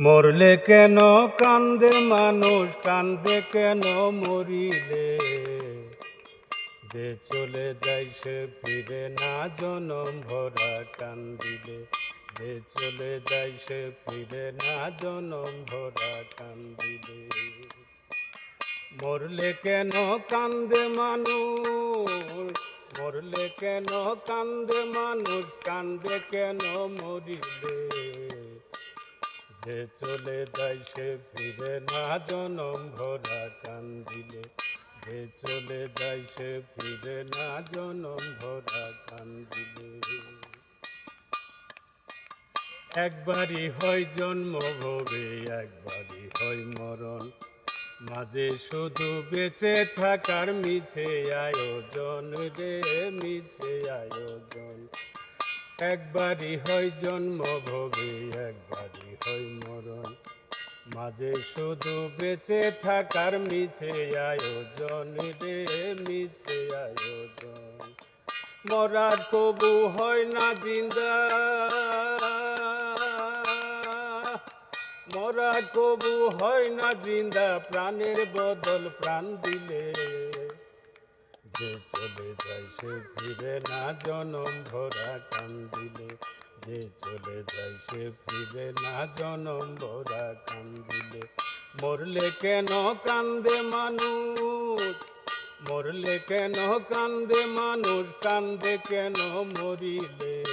মরলে কেন কান্দে মানুষ, কান্দে কেন মরিলে? যে চলে যায় সে ফিরে না, জনম ভরা কান্দিলে। যে চলে যায় সে ফিরে না, জনম ভরা কান্দিলে। মরলে কেন কান্দে মানুষ, মরলে কেন কান্দে মানুষ, কান্দে কেন মরিলে? যে চলে যায় সে ফিরে না, জনম ভরা কান্দিলে। যে চলে যায় সে ফিরে না, জনম ভরা কান্দিলে। একবারই হয় জন্ম ভবে একবারই হয় মরণ। মাঝে শুধু বেঁচে থাকার মিছে আয়োজন রে, মিছে আয়োজন। একবারই হয় জন্ম ভবে একবারই হয় মরণ। মাঝে শুধু বেঁচে থাকার মিছে আয়োজন রে, মিছে আয়োজন। মরার কবু হয় না জিন্দা। মরা কবু হয় না জিন্দা, প্রাণের বদল প্রাণ দিলে। যে চলে যায় সে ফিরে না, জনম ভরা কান্দিলে। যে চলে যায় সে ফিরে না, জনম ভরা কান্দিলে। মরলে কেন কান্দে মানুষ? মরলে কেন কান্দে মানুষ? কান্দে কেন মরিলে?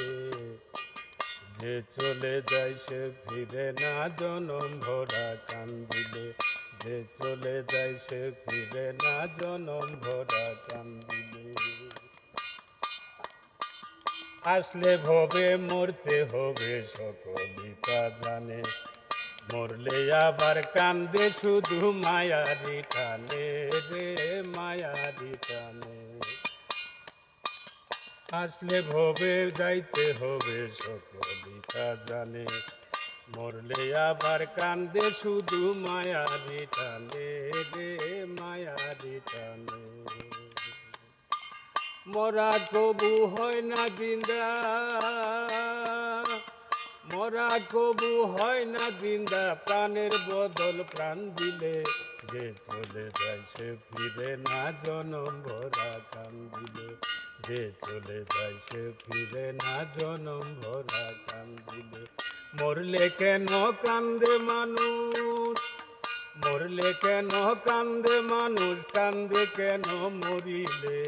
যে চলে যায় সে ফিরে না, জনম ভরা কান্দিলে। যে চলে যায় সে ফিরে না, জনম ভরা আসলে ভবে, মরতে হবে সকলই তা জানে। মরলে আবার কান্দে শুধু মায়ারি টানে রে, মায়ারি টানে। আসলে ভবে, যাইতে হবে সকলই তা জানে। মরলে আবার কান্দে শুধু মায়ারি টানে রে, মায়ারি টানে। মরা কবু হয় না জিন্দা। মরা কবু হয় না জিন্দা, প্রাণের বদল প্রাণ দিলে যে চলে যায় সে ফিরে না। জনম ভরা কান দিলে যে চলে যায় সে ফিরে না। জনম ভরা কান দিলে মরলে কেন কান্দে মানুষ? মরলে কেন কান্দে মানুষ? কান্দে কেন মরিলে?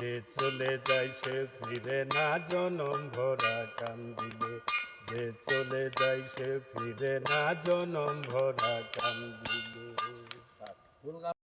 যে চলে যায় সে ফিরে না, জনম ভরা কান্দিলে। যে চলে যায় সে ফিরে না, জনম ভরা কান্দিলে।